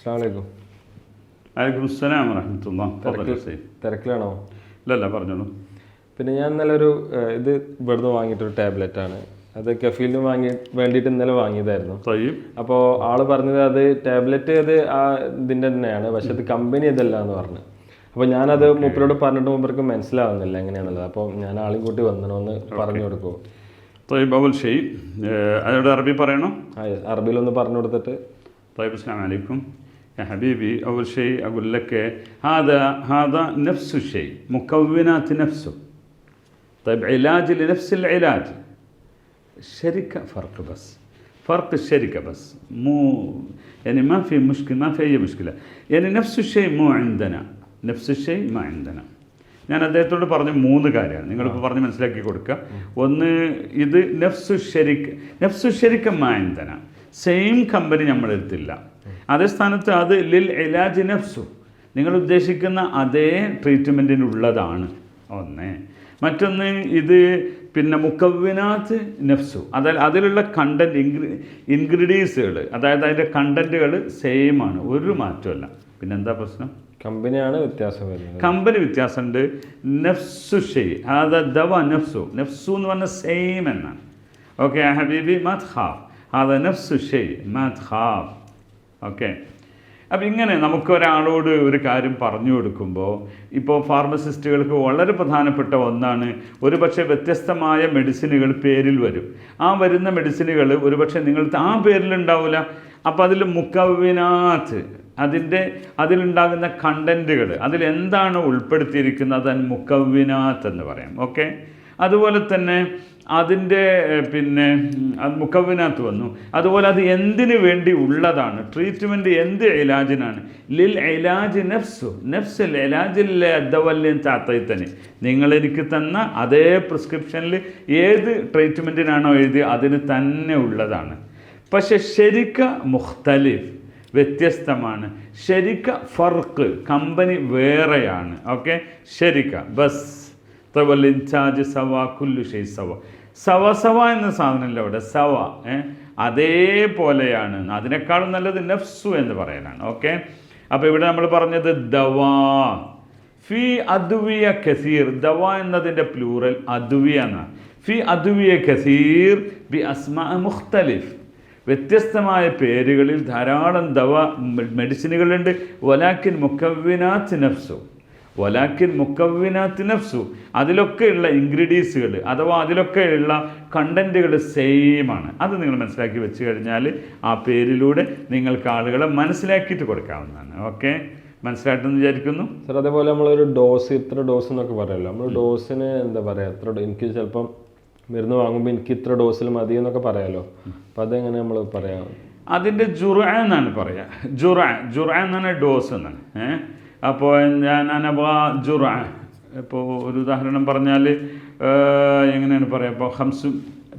അസ്സാമലൈക്കും വലൈക്കും അസ്സലാം വറഹമത്തുള്ള തിരക്കിലാണോ? ഇല്ല പറഞ്ഞോളൂ. പിന്നെ ഞാൻ ഇന്നലെ ഒരു ഇത് ഇവിടുന്ന് വാങ്ങിയിട്ടൊരു ടാബ്ലറ്റ് ആണ് അത് കഫീലിന് വാങ്ങി വേണ്ടിയിട്ട് ഇന്നലെ വാങ്ങിയതായിരുന്നു. അപ്പോൾ ആൾ പറഞ്ഞത് അത് ടാബ്ലറ്റ് അത് ആ ഇതിന്റെ തന്നെയാണ്. പക്ഷെ അത് കമ്പനി ഇതല്ല എന്ന് പറഞ്ഞു. അപ്പോൾ ഞാനത് മൂപ്പരോട് പറഞ്ഞിട്ട് മൂപ്പർക്ക് മനസ്സിലാവുന്നില്ല എങ്ങനെയാണുള്ളത് അപ്പോൾ ഞാൻ ആളും കൂട്ടി വന്നണമെന്ന് പറഞ്ഞു കൊടുക്കുമോ തൊയ്ബ് അബുൽ ഷെയ് അതിനോട് അറബി പറയണോ? അറബിയിലൊന്ന് പറഞ്ഞു കൊടുത്തിട്ട്. തൊയ്ബ് അസ്ലാം വലൈക്കും يا حبيبي أول شيء أقول لك هذا هذا نفس الشيء مكونات نفسه طيب علاج لنفس العلاج الشركة فرق بس فرق الشركة بس مو يعني ما في مشكلة ما في أي مشكلة يعني نفس الشيء مو عندنا نفس الشيء ما عندنا ഞാൻ അദ്ദേഹത്തോട് പറഞ്ഞ മൂന്ന് കാര്യമാണ് നിങ്ങളിപ്പോൾ പറഞ്ഞ് മനസ്സിലാക്കി കൊടുക്കുക ഒന്ന് ഇത് നെഫ്സു ഷെരിക്ക് നെഫ്സു ഷെരിക്ക മായന്തന സെയിം കമ്പനി നമ്മുടെ അടുത്തില്ല അതേ സ്ഥാനത്ത് അത് ലിൽ ഇലാജ് നഫ്സു. നിങ്ങൾ ഉദ്ദേശിക്കുന്ന അതേ ട്രീറ്റ്മെന്റിനുള്ളതാണ് ഒന്ന്. മറ്റൊന്ന് ഇത് പിന്നെ മുക്കവിനാത്ത് നെഫ്സു. അതായത് അതിലുള്ള കണ്ടന്റ് ഇൻഗ്രി ഇൻഗ്രീഡിയൻസുകൾ അതായത് അതിന്റെ കണ്ടന്റുകൾ സെയിം ആണ്. ഒരു മാറ്റമല്ല പിന്നെന്താ പ്രശ്നം? കമ്പനിയാണ് വ്യത്യാസം വരുന്നത്. കമ്പനി വ്യത്യാസമുണ്ട്. നഫ്സു ഷെയ് അതാ ദവ നഫ്സു. നഫ്സു എന്ന് പറഞ്ഞാൽ സെയിം എന്നാണ്. ഓക്കെ ഹബീബി മാത് ഹാഫ് അതാ നഫ്സു ഷെയ് മാത് ഖാഫ് ഓക്കെ അപ്പം ഇങ്ങനെ നമുക്ക് ഒരാളോട് ഒരു കാര്യം പറഞ്ഞു കൊടുക്കുമ്പോൾ ഇപ്പോൾ ഫാർമസിസ്റ്റുകൾക്ക് വളരെ പ്രധാനപ്പെട്ട ഒന്നാണ് ഒരുപക്ഷെ വ്യത്യസ്തമായ മെഡിസിനുകൾ പേരിൽ വരും. ആ വരുന്ന മെഡിസിനുകൾ ഒരുപക്ഷെ നിങ്ങൾ ആ പേരിലുണ്ടാവില്ല അപ്പോൾ അതിൽ മുക്കവിനാത്ത് അതിന്റെ അതിലുണ്ടാകുന്ന കണ്ടന്റുകൾ അതിലെന്താണ് ഉൾപ്പെടുത്തിയിരിക്കുന്നത്? അതിന് മുക്കവിനാത്ത് എന്ന് പറയാം. ഓക്കെ അതുപോലെ തന്നെ അതിന്റെ പിന്നെ മുക്കവിനകത്ത് വന്നു. അതുപോലെ അത് എന്തിനു വേണ്ടി ഉള്ളതാണ്? ട്രീറ്റ്മെന്റ് എന്ത് ഇലാജിനാണ്? ലിൽ ഇലാജ് നഫ്സു. നെഫ്സിൽ ഇലാജിൽ അദ്ദവല്യം താത്തയിൽ തന്നെ നിങ്ങളെനിക്ക് തന്ന അതേ പ്രിസ്ക്രിപ്ഷനിൽ ഏത് ട്രീറ്റ്മെന്റിനാണോ എഴുതി അതിന് തന്നെ ഉള്ളതാണ്. പക്ഷെ ശരിക്ക മുഖ്തലിഫ് വ്യത്യസ്തമാണ്. ശരിക്ക ഫർക്ക് കമ്പനി വേറെയാണ്. ഓക്കെ? ശരിക്ക. ബസ്. തവൽ ഇൻചാർജ് സവ കുല്ലു ഷെയ് സവ. സവ സവ എന്ന സാധനമില്ല അവിടെ? സവ അതേപോലെയാണ്. അതിനേക്കാളും നല്ലത് നഫ്സു എന്ന് പറയാനാണ്. ഓക്കെ? അപ്പോൾ ഇവിടെ നമ്മൾ പറഞ്ഞത് ദവാ. ഫി അദ്വിയ കസീർ. ദവ എന്നതിന്റെ പ്ലൂറൽ അദ്വിയ എന്നാണ്. ഫി അദ്വിയ കസീർ ബി അസ്മാ മുഖ്തലിഫ്. വ്യത്യസ്തമായ പേരുകളിൽ ധാരാളം ദവ മെഡിസിനുകളുണ്ട്. വലാക്കിൻ മുക്കവിനാത്ത് നഫ്സു. വലാക്കിൻ മുക്കവിനാത്തി നഫ്സു. അതിലൊക്കെയുള്ള ഇൻഗ്രീഡിയൻസുകൾ അഥവാ അതിലൊക്കെയുള്ള കണ്ടന്റുകൾ സെയിമാണ് അത് നിങ്ങൾ മനസ്സിലാക്കി വെച്ച് കഴിഞ്ഞാൽ ആ പേരിലൂടെ നിങ്ങൾക്ക് ആളുകളെ മനസ്സിലാക്കിയിട്ട് കൊടുക്കാവുന്നതാണ്. ഓക്കെ മനസ്സിലായിട്ടെന്ന് വിചാരിക്കുന്നു? സർ അതേപോലെ നമ്മളൊരു ഡോസ് ഇത്ര ഡോസ് എന്നൊക്കെ പറയുമല്ലോ നമ്മൾ ഡോസിന് എന്താ പറയുക എത്ര എനിക്ക് ചിലപ്പം മരുന്ന് വാങ്ങുമ്പോൾ എനിക്ക് ഇത്ര ഡോസിൽ മതി എന്നൊക്കെ പറയാമല്ലോ അപ്പം അതെങ്ങനെ നമ്മൾ പറയാം? അതിന്റെ ജുറ എന്നാണ് പറയുക ജുറ ജുറ എന്നാണ് ഡോസ് എന്നാണ്. ഏ അപ്പോൾ ഞാൻ അനബാ ജുറ ഇപ്പോൾ ഒരു ഉദാഹരണം പറഞ്ഞാൽ എങ്ങനെയാണ് പറയുക ഇപ്പോൾ ഹംസു.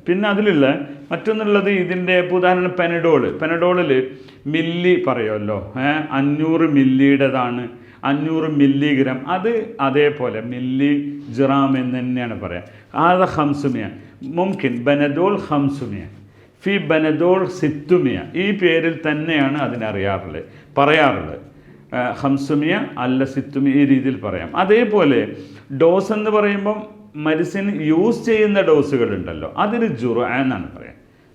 പിന്നെ അതിലുള്ള മറ്റൊന്നുള്ളത് ഇതിന്റെ ഇപ്പോൾ ഉദാഹരണം പെനഡോൾ പെനഡോളിൽ മില്ലി പറയുമല്ലോ. അഞ്ഞൂറ് മില്ലിയുടേതാണ്. അഞ്ഞൂറ് മില്ലിഗ്രാം. അത് അതേപോലെ മില്ലി ജിറാം എന്ന് തന്നെയാണ് പറയുക ആദ ഹംസുമിയ. മുംകിൻ ബനദോൾ ഹംസുമിയ. ഫി ബനദോൾ സിത്തുമിയ. ഈ പേരിൽ തന്നെയാണ് അതിനറിയാറുള്ളത് പറയാറുള്ളത്. ഹംസുമിയ അല്ല സിത്തുമിയ ഈ രീതിയിൽ പറയാം. അതേപോലെ ഡോസ് എന്ന് പറയുമ്പം മരുസിൻ യൂസ് ചെയ്യുന്ന ഡോസുകൾ ഉണ്ടല്ലോ അതിന് ജുറ എന്നാണ് പറയുക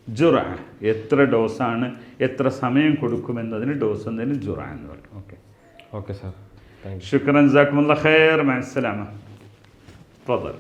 ജുറ എത്ര ഡോസാണ് എത്ര സമയം കൊടുക്കുമെന്നതിന് ഡോസ് എന്നതിന് ജുറ എന്ന് പറയും. ഓക്കെ. Okay sir. ശുക്രൻ ജാക്കുമുള്ള ഖൈർ. മനസ്സിലാമ പ്രദർ